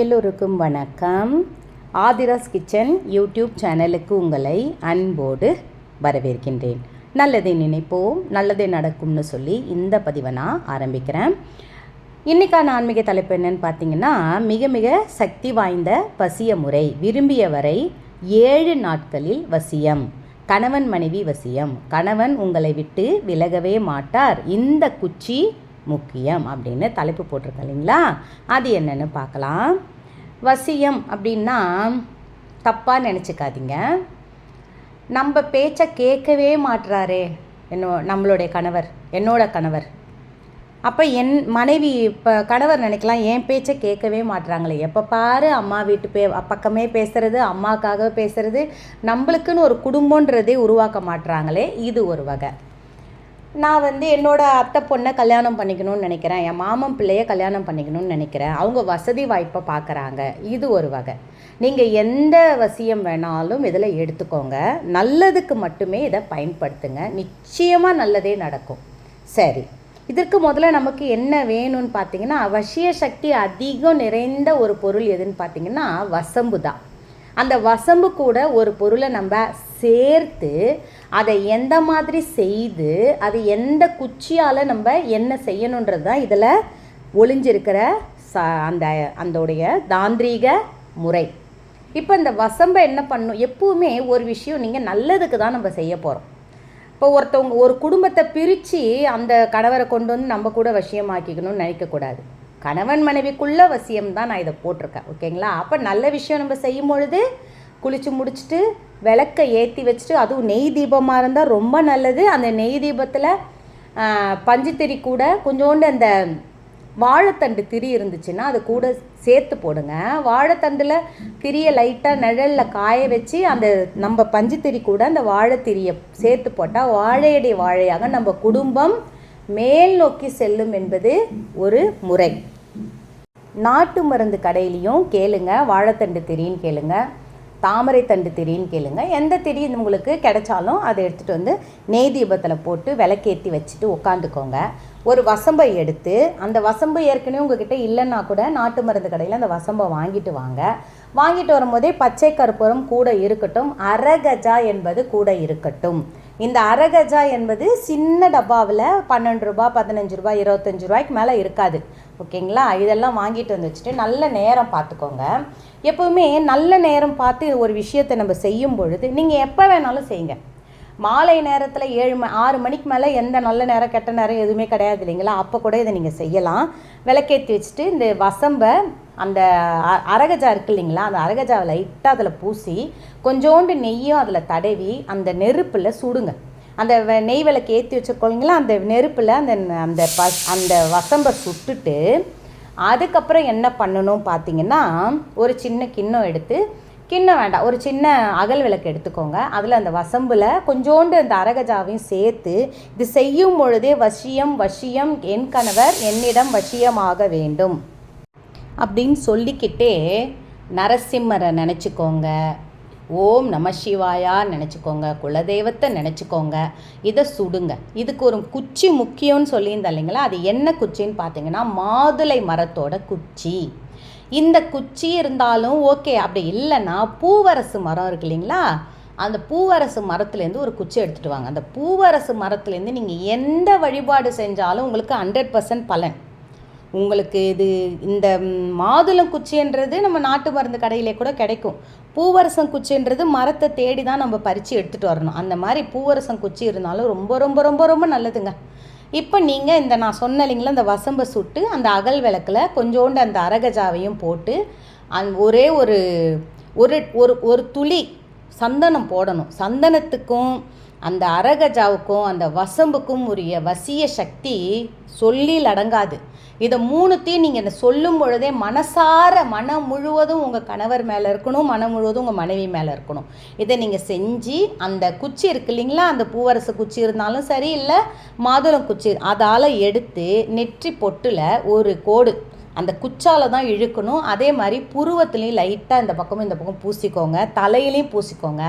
எல்லோருக்கும் வணக்கம். Aadhira's kitchen YouTube சேனலுக்கு உங்களை அன்போடு வரவேற்கின்றேன். நல்லதை நினைப்போம் நல்லதே நடக்கும்னு சொல்லி இந்த பதிவை நான் ஆரம்பிக்கிறேன். இன்றைக்கான ஆன்மீக தலைப்பு என்னன்னு பார்த்தீங்கன்னா மிக மிக சக்தி வாய்ந்த வசிய முறை விரும்பியவரை ஏழு நாட்களில் வசியம் கணவன் மனைவி வசியம். கணவன் உங்களை விட்டு விலகவே மாட்டார். இந்த குச்சி முக்கியம் அப்படின்னு தலைப்பு போட்டிருக்க இல்லைங்களா? அது என்னென்னு பார்க்கலாம். வசியம் அப்படின்னா தப்பாக நினச்சிக்காதீங்க. நம்ம பேச்சை கேட்கவே மாட்டுறாரே என்னோ நம்மளுடைய கணவர் என்னோட கணவர். அப்போ என் மனைவி இப்போ கணவர் நினைக்கலாம் என் பேச்சை கேட்கவே மாட்டுறாங்களே எப்போ பாரு அம்மா வீட்டு பே பக்கமே பேசுகிறது அம்மாக்காக பேசுகிறது நம்மளுக்குன்னு ஒரு குடும்பன்றதே உருவாக்க மாட்டுறாங்களே இது ஒரு வகை. நான் வந்து என்னோடய அத்தை பொண்ணை கல்யாணம் பண்ணிக்கணும்னு நினைக்கிறேன். என் மாமன் பிள்ளைய கல்யாணம் பண்ணிக்கணும்னு நினைக்கிறேன். அவங்க வசதி வாய்ப்பை பார்க்குறாங்க. இது ஒரு வகை. நீங்கள் எந்த வசியம் வேணாலும் இதில் எடுத்துக்கோங்க. நல்லதுக்கு மட்டுமே இதை பயன்படுத்துங்க. நிச்சயமாக நல்லதே நடக்கும். சரி. இதற்கு முதல்ல நமக்கு என்ன வேணும்னு பார்த்தீங்கன்னா அவசிய சக்தி அதிகம் நிறைந்த ஒரு பொருள் எதுன்னு பார்த்தீங்கன்னா வசம்பு தான். அந்த வசம்பு கூட ஒரு பொருளை நம்ம சேர்த்து அதை எந்த மாதிரி செய்து அது எந்த குச்சியால் நம்ம என்ன செய்யணுன்றது தான் இதில் ஒளிஞ்சிருக்கிற ச அந்த அந்தோடைய தாந்திரீக முறை. இப்போ இந்த வசம்பை என்ன பண்ணும்? எப்போவுமே ஒரு விஷயம் நீங்கள் நல்லதுக்கு தான் நம்ம செய்ய போகிறோம் இப்போ ஒருத்தவங்க ஒரு குடும்பத்தை பிரித்து அந்த கணவரை கொண்டு வந்து நம்ம கூட வசியமாக்கிக்கணும்னு நினைக்கக்கூடாது கணவன் மனைவிக்குள்ள வசியம் தான் நான் இதை போட்டிருக்கேன் ஓகேங்களா? அப்போ நல்ல விஷயம் நம்ம செய்யும் பொழுது குளித்து முடிச்சுட்டு விளக்கை ஏற்றி வச்சுட்டு அதுவும் நெய் தீபமாக இருந்தால் ரொம்ப நல்லது. அந்த நெய் தீபத்தில் பஞ்சுத்திரி கூட கொஞ்சோண்டு அந்த வாழைத்தண்டு திரி இருந்துச்சுன்னா அது கூட சேர்த்து போடுங்க. வாழைத்தண்டில் திரியை லைட்டாக நிழலில் காய வச்சு அந்த நம்ம பஞ்சுத்திரி கூட அந்த வாழைத்திரியை சேர்த்து போட்டால் வாழையடி வாழையாக நம்ம குடும்பம் மேல் நோக்கி செல்லும் என்பது ஒரு முறை. நாட்டு மருந்து கடையிலையும் கேளுங்க வாழைத்தண்டு திரின்னு கேளுங்க தாமரை தண்டு திரின்னு கேளுங்க. எந்த திரி உங்களுக்கு கிடைச்சாலும் அதை எடுத்துகிட்டு வந்து நெய் தீபத்தில் போட்டு விளக்கேற்றி வச்சுட்டு உட்காந்துக்கோங்க ஒரு வசம்பை எடுத்து அந்த வசம்பு ஏற்கனவே உங்ககிட்ட இல்லைன்னா கூட நாட்டு மருந்து கடையில் அந்த வசம்பை வாங்கிட்டு வாங்க. வாங்கிட்டு வரும்போதே பச்சை கற்பூரம் கூட இருக்கட்டும் அரகஜா என்பது கூட இருக்கட்டும். இந்த அரகஜா என்பது சின்ன டப்பாவில் பன்னெண்டு ரூபா பதினஞ்சு ரூபா இருபத்தஞ்சி ரூபாய்க்கு மேலே இருக்காது. ஓகேங்களா? இதெல்லாம் வாங்கிட்டு வந்து வச்சுட்டு நல்ல நேரம் பார்த்துக்கோங்க. எப்போவுமே நல்ல நேரம் பார்த்து ஒரு விஷயத்தை நம்ம செய்யும் பொழுது நீங்கள் எப்போ வேணாலும் செய்யுங்க. மாலை நேரத்தில் ஏழு ம ஆறு மணிக்கு மேலே எந்த நல்ல நேரம் கெட்ட நேரம் எதுவுமே கிடையாது இல்லைங்களா? அப்போ கூட இதை நீங்கள் செய்யலாம். விளக்கேற்றி வச்சுட்டு இந்த வசம்பை அந்த அரகஜா இருக்கு இல்லைங்களா? அந்த அரகஜாவை லைட்டாக அதில் பூசி கொஞ்சோண்டு நெய்யும் அதில் தடவி அந்த நெருப்பில் சுடுங்க. அந்த நெய் விளக்கு ஏற்றி வச்சுருக்கோங்களா அந்த நெருப்பில் அந்த அந்த ப அந்த வசம்பை சுட்டுட்டு அதுக்கப்புறம் என்ன பண்ணணும் பார்த்தீங்கன்னா ஒரு சின்ன கிண்ணம் எடுத்து கிண்ணம் வேண்டாம். ஒரு சின்ன அகல் விளக்கு எடுத்துக்கோங்க. அதில் அந்த வசம்பில் கொஞ்சோண்டு அந்த அரகஜாவையும் சேர்த்து இது செய்யும் பொழுதே வசியம் வசியம் என் கணவர் என்னிடம் வசியமாக வேண்டும். அப்படின்னு சொல்லிக்கிட்டே நரசிம்மரை நினச்சிக்கோங்க. ஓம் நம சிவாயா நினச்சிக்கோங்க. குலதெய்வத்தை நினச்சிக்கோங்க. இதை சுடுங்க. இதுக்கு ஒரு குச்சி முக்கியம்னு சொல்லியிருந்தேன் இல்லைங்களா? அது என்ன குச்சின்னு பார்த்தீங்கன்னா மாதுளை மரத்தோட குச்சி. இந்த குச்சி இருந்தாலும் ஓகே அப்படி இல்லைன்னா பூவரசு மரம் இருக்கு இல்லைங்களா? அந்த பூவரசு மரத்துலேருந்து ஒரு குச்சி எடுத்துகிட்டு வாங்க. அந்த பூவரசு மரத்துலேருந்து நீங்கள் எந்த வழிபாடு செஞ்சாலும் உங்களுக்கு ஹண்ட்ரட் பர்சன்ட் பலன். உங்களுக்கு இது இந்த மாதுளம் குச்சின்றது நம்ம நாட்டு மருந்து கடையிலே கூட கிடைக்கும். பூவரசம் குச்சின்றது மரத்தை தேடி தான் நம்ம பறித்து எடுத்துகிட்டு வரணும். அந்த மாதிரி பூவரசம் குச்சி இருந்தாலும் ரொம்ப ரொம்ப ரொம்ப ரொம்ப நல்லதுங்க. இப்போ நீங்கள் இந்த நான் சொன்ன இல்லைங்களா இந்த வசம்பை சுட்டு அந்த அகல் விளக்கில் கொஞ்சோண்டு அந்த அரகஜாவையும் போட்டு அந் ஒரே ஒரு ஒரு ஒரு ஒரு துளி சந்தனம் போடணும். சந்தனத்துக்கும் அந்த அரகஜாவுக்கும் அந்த வசம்புக்கும் உரிய வசிய சக்தி சொல்லில் அடங்காது. இதை மூணுத்தையும் நீங்கள் இந்த சொல்லும் பொழுதே மனசார மனம் முழுவதும் உங்கள் கணவர் மேலே இருக்கணும் மனம் முழுவதும் உங்கள் மனைவி மேலே இருக்கணும். இதை நீங்கள் செஞ்சு அந்த குச்சி இருக்கு இல்லைங்களா? அந்த பூவரசு குச்சி இருந்தாலும் சரி இல்லை மாதுளம் குச்சி அதால் எடுத்து நெற்றி பொட்டில் ஒரு கோடு அந்த குச்சால தான் இழுக்கணும். அதே மாதிரி புருவத்துலேயும் லைட்டாக இந்த பக்கமும் இந்த பக்கம் பூசிக்கோங்க. தலையிலையும் பூசிக்கோங்க.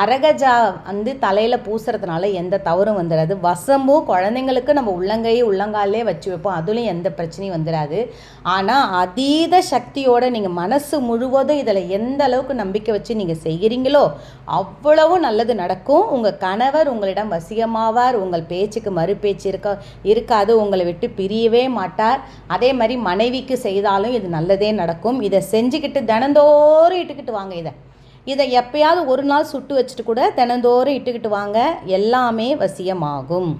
அரகஜா வந்து தலையில் பூசுறதுனால எந்த தவறும் வந்துடாது வசம்பும் குழந்தைங்களுக்கு நம்ம உள்ளங்கையை உள்ளங்காலே வச்சு வைப்போம். அதுலேயும் எந்த பிரச்சனையும் வந்துடாது ஆனால் அதீத சக்தியோடு நீங்கள் மனசு முழுவதும் இதில் எந்த அளவுக்கு நம்பிக்கை வச்சு நீங்கள் செய்கிறீங்களோ அவ்வளவு நல்லது நடக்கும். உங்கள் கணவர் உங்களிடம் வசியமாவார். உங்கள் பேச்சுக்கு மறு பேச்சு இருக்க இருக்காது. உங்களை விட்டு பிரியவே மாட்டார். அதே மாதிரி மனைவி மனைவிக்கு செய்தாலும் இது நல்லதே நடக்கும். இதை செஞ்சுக்கிட்டு தினந்தோறும் இட்டுக்கிட்டு வாங்க இதை. இதை எப்பயாவது ஒரு நாள் சுட்டு வச்சுட்டு கூட தினந்தோறும் இட்டுக்கிட்டு வாங்க. எல்லாமே வசியமாகும்.